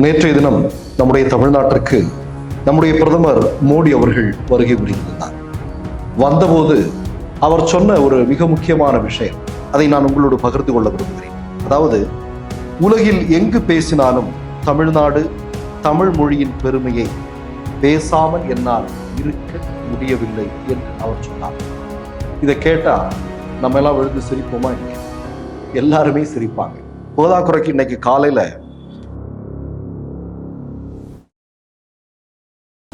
நேற்றைய தினம் நம்முடைய தமிழ்நாட்டிற்கு நம்முடைய பிரதமர் மோடி அவர்கள் வருகை புரிந்திருந்தார். வந்தபோது அவர் சொன்ன ஒரு மிக முக்கியமான விஷயம் அதை நான் உங்களோடு பகிர்ந்து கொள்ள விரும்புகிறேன். அதாவது உலகில் எங்கு பேசினாலும் தமிழ்நாடு தமிழ் மொழியின் பெருமையை பேசாமல் என்னால் இருக்க முடியவில்லை என்று அவர் சொன்னார். இதை கேட்டால் நம்ம எல்லாம் விழுந்து சிரிப்போமா இல்லையா? எல்லாருமே சிரிப்பாங்க. போதாக்குறைக்கு இன்னைக்கு காலையில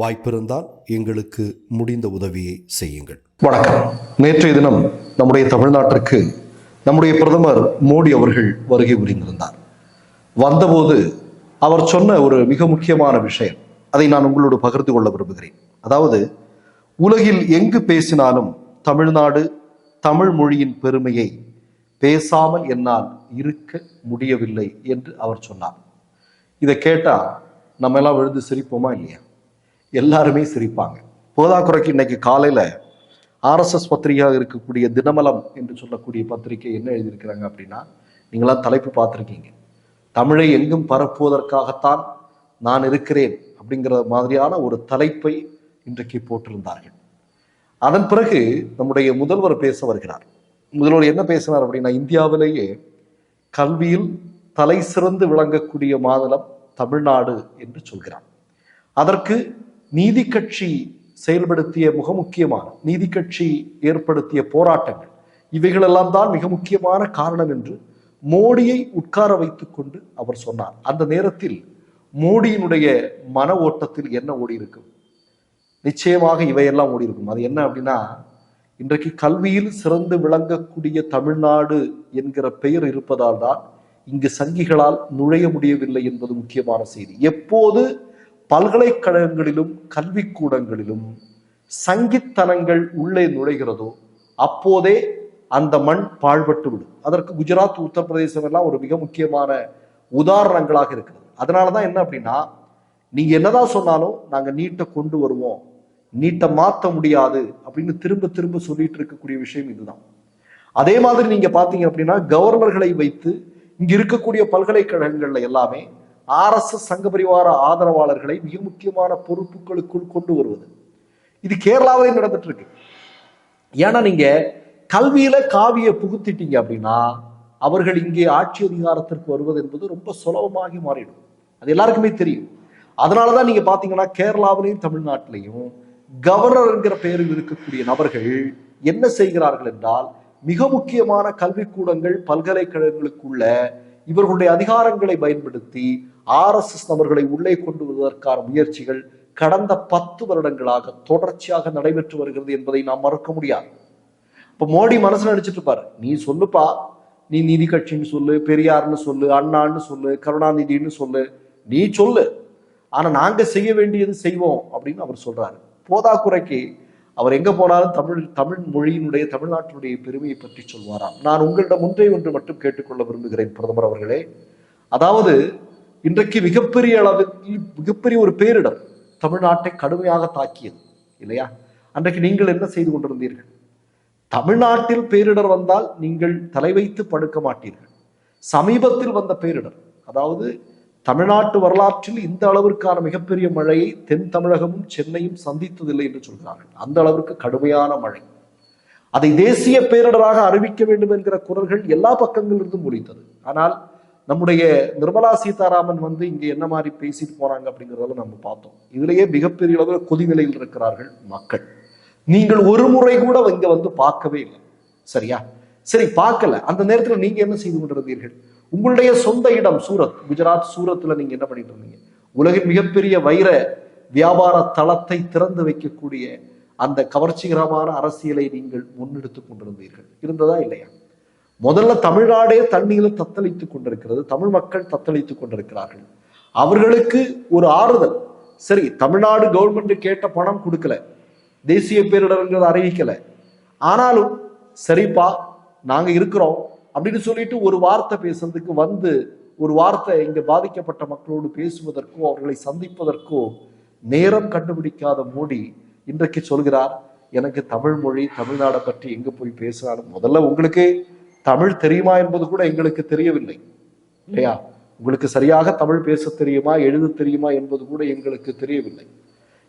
வாய்ப்பிருந்தால் எங்களுக்கு முடிந்த உதவியை செய்யுங்கள். வணக்கம். நேற்றைய தினம் நம்முடைய தமிழ்நாட்டிற்கு நம்முடைய பிரதமர் மோடி அவர்கள் வருகை புரிந்திருந்தார். வந்தபோது அவர் சொன்ன ஒரு மிக முக்கியமான விஷயம் அதை நான் உங்களோடு பகிர்ந்து கொள்ள விரும்புகிறேன். அதாவது உலகில் எங்கு பேசினாலும் தமிழ்நாடு தமிழ் மொழியின் பெருமையை பேசாமல் என்னால் இருக்க முடியவில்லை என்று அவர் சொன்னார். இதை கேட்டால் நம்ம எல்லாம் விழுந்து சிரிப்போமா இல்லையா? எல்லாருமே சிரிப்பாங்க. போதாக்குறைக்கு இன்னைக்கு காலையில் ஆர்எஸ்எஸ் பத்திரிகையாக இருக்கக்கூடிய தினமலம் என்று சொல்லக்கூடிய பத்திரிகை என்ன எழுதியிருக்கிறாங்க அப்படின்னா நீங்களாம் தலைப்பு பார்த்துருக்கீங்க. தமிழை எங்கும் பரப்புவதற்காகத்தான் நான் இருக்கிறேன் அப்படிங்கிற மாதிரியான ஒரு தலைப்பை இன்றைக்கு போட்டிருந்தார்கள். அதன் பிறகு நம்முடைய முதல்வர் பேச வருகிறார். முதல்வர் என்ன பேசினார் அப்படின்னா இந்தியாவிலேயே கல்வியில் தலை சிறந்து விளங்கக்கூடிய மாநிலம் தமிழ்நாடு என்று சொல்கிறார். அதற்கு நீதி கட்சி செயல்படுத்திய மிக முக்கியமான நீதி கட்சி ஏற்படுத்திய போராட்டங்கள் இவைகளெல்லாம் தான் மிக முக்கியமான காரணம் என்று மோடியை உட்கார வைத்துக் கொண்டு அவர் சொன்னார். அந்த நேரத்தில் மோடியினுடைய மன ஓட்டத்தில் என்ன ஓடி இருக்கும் நிச்சயமாக இவையெல்லாம் ஓடி இருக்கும் அது என்ன அப்படின்னா இன்றைக்கு கல்வியில் சிறந்து விளங்கக்கூடிய தமிழ்நாடு என்கிற பெயர் இருப்பதால் தான் இங்கு சங்கிகளால் நுழைய முடியவில்லை என்பது முக்கியமான செய்தி. எப்போது பல்கலைக்கழகங்களிலும் கல்விக்கூடங்களிலும் சங்கித்தனங்கள் உள்ளே நுழைகிறதோ அப்போதே அந்த மண் பாழ்பட்டு விடும். அதற்கு குஜராத் உத்தரப்பிரதேசம் எல்லாம் ஒரு மிக முக்கியமான உதாரணங்களாக இருக்கிறது. அதனாலதான் என்ன அப்படின்னா நீங்க என்னதான் சொன்னாலும் நாங்க நீட்டை கொண்டு வருவோம் நீட்டை மாற்ற முடியாது அப்படின்னு திரும்ப திரும்ப சொல்லிட்டு இருக்கக்கூடிய விஷயம் இதுதான். அதே மாதிரி நீங்க பாத்தீங்க அப்படின்னா கவர்னர்களை வைத்து இங்க இருக்கக்கூடிய பல்கலைக்கழகங்கள்ல எல்லாமே ஆர்எஸ்எஸ் சங்க பரிவார ஆதரவாளர்களை மிக முக்கியமான பொறுப்புகளுக்குள் கொண்டு வருவது. இது கேரளாவிலே நடந்துட்டு இருக்கு ஏன்னா நீங்க கல்வியில காவிய புகுத்திட்டீங்க அப்படின்னா அவர்கள் இங்கே ஆட்சி அதிகாரத்திற்கு வருவது என்பது ரொம்ப சுலபமாகி மாறிடும். அது எல்லாருக்குமே தெரியும். அதனாலதான் நீங்க பாத்தீங்கன்னா கேரளாவிலையும் தமிழ்நாட்டிலையும் கவர்னர் என்கிற பெயரில் இருக்கக்கூடிய நபர்கள் என்ன செய்கிறார்கள் என்றால் மிக முக்கியமான கல்விக்கூடங்கள் பல்கலைக்கழகங்களுக்குள்ள இவர்களுடைய அதிகாரங்களை பயன்படுத்தி ஆர்எஸ்எஸ் நபர்களை உள்ளே கொண்டு வருவதற்கான முயற்சிகள் கடந்த பத்து வருடங்களாக தொடர்ச்சியாக நடைபெற்று வருகிறது என்பதை நாம் மறக்க முடியாது. இப்ப மோடி மனசுல நினைச்சிட்டு இருப்பாரு. நீ சொல்லுப்பா. நீ நீதி கட்சின்னு சொல்லு பெரியார்னு சொல்லு அண்ணான்னு சொல்லு கருணாநிதினு சொல்லு. நீ சொல்லு. ஆனா நாங்க செய்ய வேண்டியது செய்வோம் அப்படின்னு அவர் சொல்றாரு. போதாக்குறைக்கு அவர் எங்க போனாலும் தமிழ் தமிழ் மொழியினுடைய தமிழ்நாட்டினுடைய பெருமையை பற்றி சொல்வாராம். நான் உங்களிடம் ஒன்றை ஒன்று மட்டும் கேட்டுக்கொள்ள விரும்புகிறேன் பிரதமர் அவர்களே. அதாவது இன்றைக்கு மிகப்பெரிய அளவில் மிகப்பெரிய ஒரு பேரிடர் தமிழ்நாட்டை கடுமையாக தாக்கியது இல்லையா? அன்றைக்கு நீங்கள் என்ன செய்து கொண்டிருந்தீர்கள்? தமிழ்நாட்டில் பேரிடர் வந்தால் நீங்கள் தலை வைத்து படுக்க மாட்டீர்கள். சமீபத்தில் வந்த பேரிடர் அதாவது தமிழ்நாட்டு வரலாற்றில் இந்த அளவிற்கான மிகப்பெரிய மழையை தென் தமிழகமும் சென்னையும் சந்தித்ததில்லை என்று சொல்கிறார்கள். அந்த அளவிற்கு கடுமையான மழை. அதை தேசிய பேரிடராக அறிவிக்க வேண்டும் என்கிற குரல்கள் எல்லா பக்கங்களிலிருந்தும் ஒலித்தது. ஆனால் நம்முடைய நிர்மலா சீதாராமன் வந்து இங்க என்ன மாதிரி பேசிட்டு போறாங்க அப்படிங்கிறதெல்லாம் நம்ம பார்த்தோம். இதுலயே மிகப்பெரிய அளவில் கொதிநிலையில் இருக்கிறார்கள் மக்கள். நீங்கள் ஒரு முறை கூட இங்க வந்து பார்க்கவே இல்லை. சரியா? சரி பார்க்கல. அந்த நேரத்துல நீங்க என்ன செய்து கொண்டிருந்தீர்கள்? உங்களுடைய சொந்த இடம் சூரத் குஜராத் சூரத்துல நீங்க என்ன பண்ணிட்டு இருந்தீங்க? உலகின் மிகப்பெரிய வைர வியாபார தளத்தை திறந்து வைக்கக்கூடிய அந்த கவர்ச்சிகரமான அரசியலை நீங்கள் முன்னெடுத்துக் கொண்டிருந்தீர்கள். இருந்ததா இல்லையா? முதல்ல தமிழ்நாடே தண்ணீரில் தத்தளித்துக் கொண்டிருக்கிறது. தமிழ் மக்கள் தத்தளித்துக் கொண்டிருக்கிறார்கள். அவர்களுக்கு ஒரு ஆறுதல். சரி தமிழ்நாடு கவர்மெண்ட் கேட்ட பணம் கொடுக்கல. தேசிய பேரிடர்ங்கிறத அறிவிக்கல. ஆனாலும் சரிப்பா நாங்க இருக்கிறோம் அப்படின்னு சொல்லிட்டு ஒரு வார்த்தை பேசுறதுக்கு வந்து ஒரு வார்த்தை இங்க பாதிக்கப்பட்ட மக்களோடு பேசுவதற்கோ அவர்களை சந்திப்பதற்கோ நேரம் கண்டுபிடிக்காத மோடி இன்றைக்கு சொல்கிறார் எனக்கு தமிழ் மொழி தமிழ்நாடை பற்றி எங்க போய் பேசுறாரு முதல்ல உங்களுக்கு தமிழ் தெரியுமா என்பது கூட எங்களுக்கு தெரியவில்லை. இல்லையா? உங்களுக்கு சரியாக தமிழ் பேச தெரியுமா எழுத தெரியுமா என்பது கூட எங்களுக்கு தெரியவில்லை.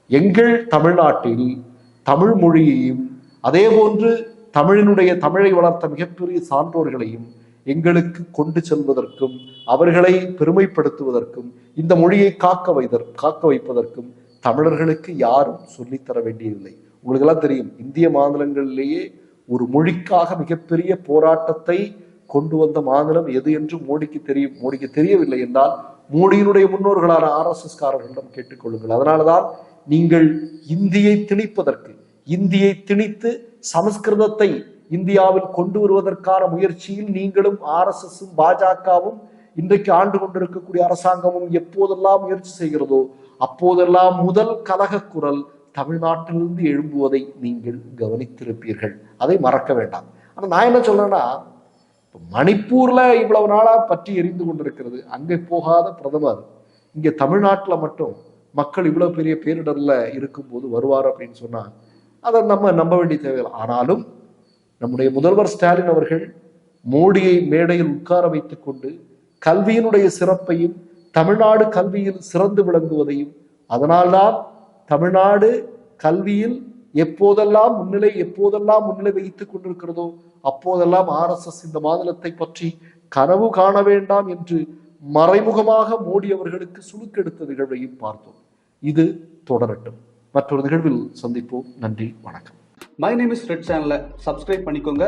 எங்கள் தமிழ்நாட்டில் தமிழ் மொழியையும் அதே போன்று தமிழினுடைய தமிழை வளர்த்த மிகப்பெரிய சான்றோர்களையும் எங்களுக்கு கொண்டு செல்வதற்கும் அவர்களை பெருமைப்படுத்துவதற்கும் இந்த மொழியை காக்க வைதற் காக்க வைப்பதற்கும் தமிழர்களுக்கு யாரும் சொல்லித்தர வேண்டியதில்லை. உங்களுக்கெல்லாம் தெரியும் இந்திய மாநிலங்களிலேயே ஒரு மொழிக்காக மிகப்பெரிய போராட்டத்தை கொண்டு வந்த மாநிலம் எது என்று மோடிக்கு தெரியும் மோடிக்கு தெரியவில்லை என்றால் மோடியினுடைய முன்னோர்களான ஆர்எஸ்எஸ் காரர்களிடம் கேட்டுக்கொள்ளுங்கள். அதனாலதான் நீங்கள் இந்தியை திணிப்பதற்கு இந்தியை திணித்து சமஸ்கிருதத்தை இந்தியாவில் கொண்டு வருவதற்கான முயற்சியில் நீங்களும் ஆர்எஸ்எஸும் பாஜகவும் இன்றைக்கு ஆண்டு கொண்டிருக்கக்கூடிய அரசாங்கமும் எப்போதெல்லாம் முயற்சி செய்கிறதோ அப்போதெல்லாம் முதல் கலக குரல் தமிழ்நாட்டிலிருந்து எழும்புவதை நீங்கள் கவனித்திருப்பீர்கள். அதை மறக்க வேண்டாம். ஆனால் நான் என்ன சொல்றேன்னா இப்ப மணிப்பூர்ல இவ்வளவு நாளா பற்றி எரிந்து கொண்டிருக்கிறது. அங்கே போகாத பிரதமர். இங்க தமிழ்நாட்டில் மட்டும் மக்கள் இவ்வளவு பெரிய பேரிடர்ல இருக்கும்போது வருவார் அப்படின்னு சொன்னா அதை நம்ம நம்ப வேண்டிய தேவையில்லை. ஆனாலும் நம்முடைய முதல்வர் ஸ்டாலின் அவர்கள் மோடியை மேடையில் உட்கார வைத்துக் கொண்டு கல்வியினுடைய சிறப்பையும் தமிழ்நாடு கல்வியில் சிறந்து விளங்குவதையும் அதனால்தான் தமிழ்நாடு கல்வியில் எப்போதெல்லாம் முன்னிலை எப்போதெல்லாம் முன்னிலை வைத்துக் கொண்டிருக்கிறதோ அப்போதெல்லாம் ஆர்எஸ்எஸ் இந்த மாநிலத்தை பற்றி கனவு காண வேண்டாம் என்று மறைமுகமாக மோடி அவர்களுக்கு சுழுக்கெடுத்த நிகழ்வையும் பார்த்தோம். இது தொடரட்டும். மற்றொரு நிகழ்வில் சந்திப்போம். நன்றி வணக்கம். மை நேம் இஸ் ரெட் சேனலை சப்ஸ்கிரைப் பண்ணிக்கோங்க.